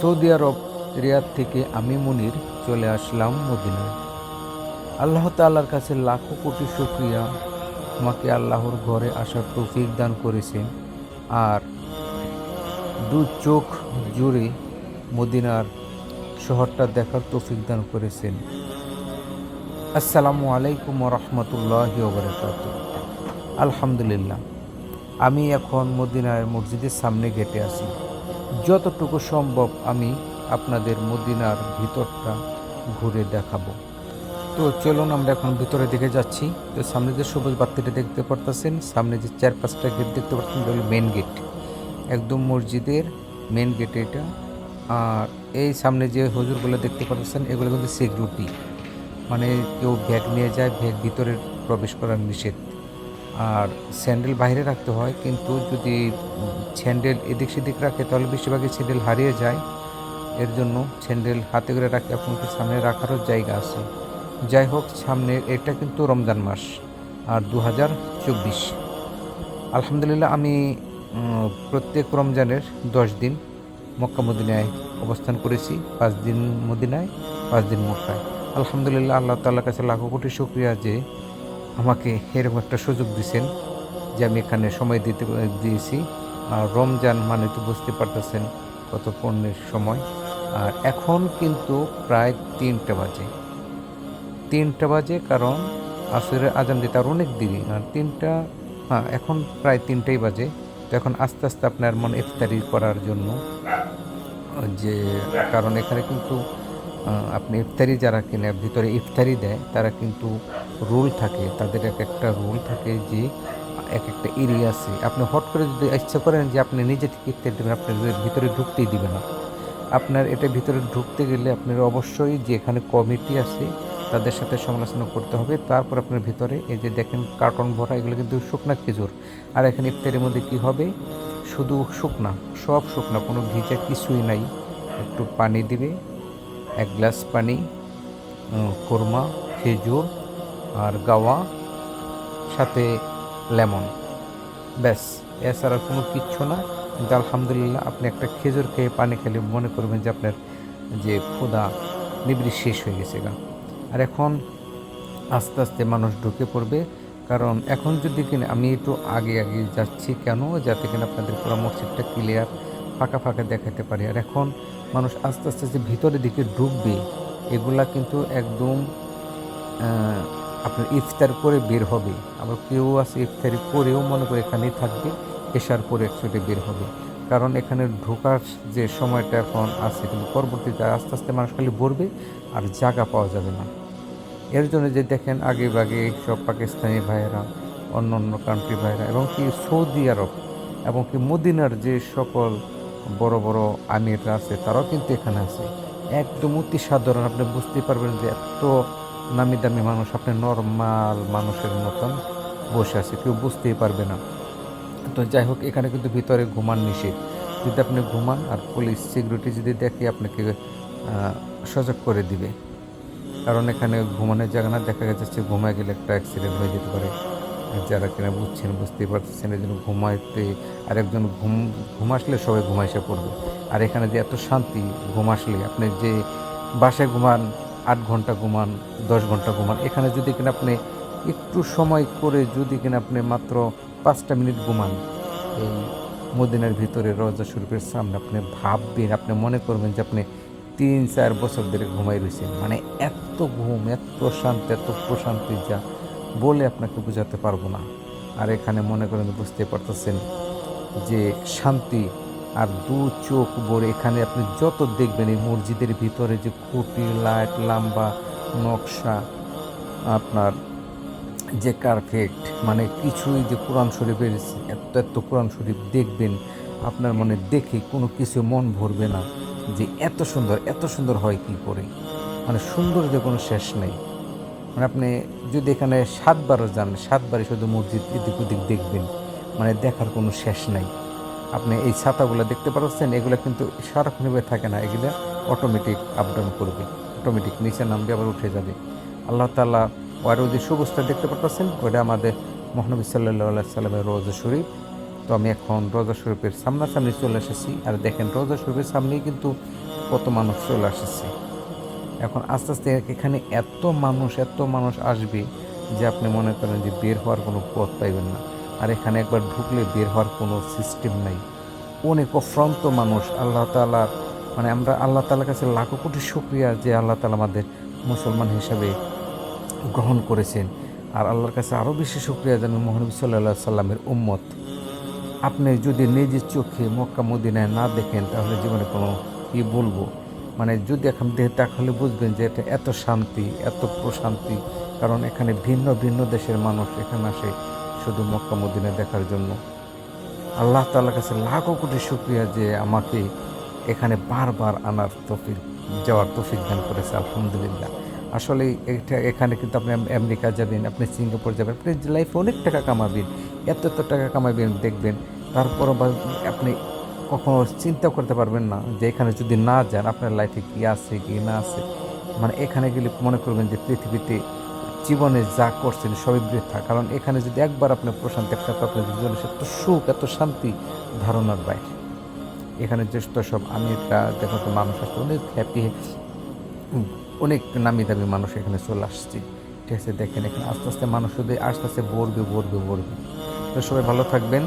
Saudi আরব রিয়াদ থেকে আমি মুনির চলে আসলাম মদিনায়। আল্লাহ তাল্লার কাছে লাখো কোটি শুক্রিয়া। আমাকে আল্লাহর ঘরে আসার তৌফিক দান করেছেন আর দু চোখ জুড়ে মদিনার শহরটা দেখার তৌফিক দান করেছেন। আসসালামু আলাইকুম রহমতুল্লাহ বরকাত আলহামদুলিল্লাহ, আমি এখন মদিনার মসজিদের সামনে গেটে আছি। যতটুকু সম্ভব আমি আপনাদের মদিনার ভিতরটা ঘুরে দেখাবো। তো চলুন আমরা এখন ভিতরের দিকে যাচ্ছি। তো সামনে যে সবুজ বাতিটা দেখতে পারতেছেন, সামনে যে চার পাঁচটা গেট দেখতে পাচ্ছেন এটা হলো মেন গেট একদম মসজিদের মেন গেট এটা। আর এই সামনে যে হুজুরগুলো দেখতে পাচ্ছেন এগুলো কিন্তু সিকিউরিটি মানে কেউ ব্যাগ নিয়ে যায় ব্যাগ ভিতরে প্রবেশ করার নিষেধ। আর স্যান্ডেল বাইরে রাখতে হয়, কিন্তু যদি স্যান্ডেল এদিক সেদিক রাখে, তাহলে বেশিরভাগই স্যান্ডেল হারিয়ে যায়। এর জন্য স্যান্ডেল হাতে করে রাখে আপনাকে সামনে রাখারও জায়গা আছে। যাই হোক, সামনে এটা কিন্তু রমজান মাস, আর দু হাজার চব্বিশ। আলহামদুলিল্লাহ, আমি প্রত্যেক রমজানের দশ দিন মক্কা মদিনায় অবস্থান করেছি, পাঁচ দিন মদিনায়, পাঁচ দিন মক্কায়। আলহামদুলিল্লাহ, আল্লাহ তাল্লার কাছে লাখো কোটি শুক্রিয়া যে আমাকে এরকম একটা সুযোগ দিয়েছেন যে আমি এখানে সময় দিতে দিয়েছি। আর রমজান মানে তো বুঝতে পারতেছেন কত পণ্যের সময়। আর এখন কিন্তু প্রায় তিনটা বাজে। তিনটা বাজে কারণ আসরের আজান দিতে আর অনেক দেরি। আর তিনটা হ্যাঁ এখন প্রায় তিনটাই বাজে। তো এখন আস্তে আস্তে আপনার মন ইফতারি করার জন্য, যে কারণ এখানে কিন্তু আপনি ইফতারি যারা কিনে, ভিতরে ইফতারি দেয়, তারা কিন্তু রুল থাকে, তাদের এক একটা রুল থাকে যে এক একটা এরিয়া আছে। আপনি হট করে যদি ইচ্ছা করেন যে আপনি নিজে থেকে ইফতারি দেবেন আপনার ভিতরে ঢুকতেই দিবে না। আপনার এটা ভিতরে ঢুকতে গেলে আপনার অবশ্যই যে এখানে কমিটি আছে, তাদের সাথে সমালোচনা করতে হবে। তারপর আপনার ভিতরে এই যে দেখেন কার্টন ভরা, এগুলো কিন্তু শুকনা খেজুর। আর এখানে ইফতারের মধ্যে কি হবে? শুধু শুকনা, সব শুকনা, কোনো ভিজা কিছুই নাই। একটু পানি দিবে এক গ্লাস পানি কোরমা, খেজুর আর গাওয়া, সাথে লেমন। ব্যাস, এছাড়া কোনো কিচ্ছু না। কিন্তু আলহামদুলিল্লাহ আপনি একটা খেজুর খেয়ে পানি খেলে মনে করবেন যে আপনার যে ক্ষুধা নিবৃত শেষ হয়ে গেছে গা। আর এখন আস্তে আস্তে মানুষ ঢুকে পড়বে। কারণ এখন যদি কিনা আমি একটু আগে আগে যাচ্ছি কেন? যাতে কিনা আপনাদের পুরো মসজিদটা ক্লিয়ার ফাঁকা ফাঁকা দেখাতে পারি। আর এখন মানুষ আস্তে আস্তে যে ভিতরের দিকে ঢুকবে, এগুলা কিন্তু একদম আপনার ইফতার করে বের হবে। আবার কেউ আছে ইফতারি করেও মনে করে এখানেই থাকবে, এসার পরে একচুয়ালি বের হবে। কারণ এখানে ঢোকার যে সময়টা এখন আছে, কিন্তু পরবর্তীতে আস্তে আস্তে মানুষ খালি ভরবে আর জায়গা পাওয়া যাবে না। এর জন্য যে দেখেন আগে বাগে সব পাকিস্তানি ভাইয়েরা অন্য অন্য কান্ট্রি ভাইয়েরা, এবং কি সৌদি আরব, এবং কি মদিনার যে সকল বড় বড় আমিররা আছে, তারাও কিন্তু এখানে আছে। একদম অতি সাধারণ, আপনি বুঝতে পারবেন যে এত নামি দামি মানুষ, আপনি নর্মাল মানুষের মতন বসে আছে, কেউ বুঝতেই পারবে না। তো যাই হোক, এখানে কিন্তু ভিতরে ঘুমান নিষেধ। যদি আপনি ঘুমান আর পুলিশ সিকিউরিটি যদি দেখে, আপনাকে সজাগ করে দিবে। কারণ এখানে ঘুমানোর জায়গা না, দেখা যাচ্ছে ঘুমায় গেলে একটা অ্যাক্সিডেন্ট হয়ে যেতে পারে। যারা কিনা বুঝছেন, বুঝতেই পারতেছেন এই জন্য ঘুমাইতে আর একজন ঘুম ঘুম আসলে সবাই ঘুমাইসে পড়বে। আর এখানে যে এত শান্তি ঘুম আসলে, আপনি যে বাসায় ঘুমান, আট ঘণ্টা ঘুমান, দশ ঘণ্টা ঘুমান, এখানে যদি কিনা আপনি একটু সময় করে যদি কিনা আপনি মাত্র পাঁচটা মিনিট ঘুমান, এই মদিনার ভিতরে রজা শরীফের সামনে আপনি ভাববেন, আপনি মনে করবেন যে আপনি তিন, চার বছর ধরে ঘুমাই রয়েছেন মানে এত ঘুম, এত শান্তি, এত প্রশান্তি যা বলে আপনাকে বোঝাতে পারব না। আর এখানে মনে করেন বুঝতে পারতেছেন যে শান্তি আর দু চোখ ভরে এখানে আপনি যত দেখবেন এই মসজিদের ভিতরে যে খুঁটি, লাইট, লাম্বা নকশা, আপনার যে কারফেক্ট মানে কিছুই যে কোরআন শরীফের এত এত কোরআন শরীফ দেখবেন, আপনার মনে দেখে কোনো কিছু মন ভরবে না যে এত সুন্দর এত সুন্দর হয় কি করে? মানে সৌন্দর্যের কোনো শেষ নেই। মানে আপনি যদি এখানে সাতবারও যান, সাতবারই শুধু মসজিদ এদিক ওদিক দেখবেন মানে দেখার কোনো শেষ নাই। আপনি এই ছাতাগুলো দেখতে পাচ্ছেন এগুলো কিন্তু সারাক্ষণভাবে থাকে না, এগুলো অটোমেটিক আপ ডাউন করবে অটোমেটিক নিচে নামবে, আবার উঠে যাবে। আল্লাহ তালা ওর যে সবুজটা দেখতে পাচ্ছেন ওটা আমাদের মহানবী সাল্লাহ সাল্লামের রোজা শরীফ। তো আমি এখন রোজা শরীফের সামনাসামনি চলে এসেছি, আর দেখেন রোজা শরীফের সামনেই কিন্তু কত মানুষ চলে আসছে এখন আস্তে আস্তে এখানে এত মানুষ এত মানুষ আসবে যে আপনি মনে করেন যে বের হওয়ার কোনো পথ পাইবেন না। আর এখানে একবার ঢুকলে বের হওয়ার কোনো সিস্টেম নাই। অনেক অফ্রান্ত মানুষ, আল্লাহ তালার মানে আমরা আল্লাহ তালার কাছে লাখো কোটি শুক্রিয়া যে আল্লাহ তালা আমাদের মুসলমান হিসাবে গ্রহণ করেছেন। আর আল্লাহর কাছে আরও বেশি শুক্রিয়া জানান মোহানবী সাল্লাহ সাল্লামের উম্মত। আপনি যদি নিজের চোখে মক্কা মদিনায় না দেখেন, তাহলে জীবনে কোনো কি বলব? মানে যদি এখন দেখে তাহলে বুঝবেন যে এটা এত শান্তি, এত প্রশান্তি, কারণ এখানে ভিন্ন ভিন্ন দেশের মানুষ এখানে আসে শুধু মক্কা, মদিনা দেখার জন্য। আল্লাহ তাআলার কাছে লাখো কোটি শুক্রিয়া যে আমাকে এখানে বারবার আনার তফিক, যাওয়ার তফিক দান করেছে, আলহামদুলিল্লাহ। আসলে এটা এখানে কিন্তু আপনি আমেরিকা যাবেন, আপনি সিঙ্গাপুর যাবেন, আপনি লাইফে অনেক টাকা কামাবেন, এত এত টাকা কামাবেন, দেখবেন, তারপরও আপনি কখনো চিন্তা করতে পারবেন না যে এখানে যদি না যান আপনার লাইফে কি আছে, কি না আছে। মানে এখানে গেলে মনে করবেন যে পৃথিবীতে জীবনে যা করছেন সবই বৃথা। কারণ এখানে যদি একবার আপনি প্রশান্তি একটা আপনার জীবনে এত সুখ, এত শান্তি ধারণার বাইরে এখানে তো সব আমিররা, দেখো তো মানুষ আসছে, অনেক হ্যাপি অনেক নামি দামি মানুষ এখানে চলে আসছে। ঠিক আছে, দেখেন এখানে আস্তে আস্তে মানুষ শুধু আস্তে আস্তে বলবে বলবে বলবে তো সবাই ভালো থাকবেন।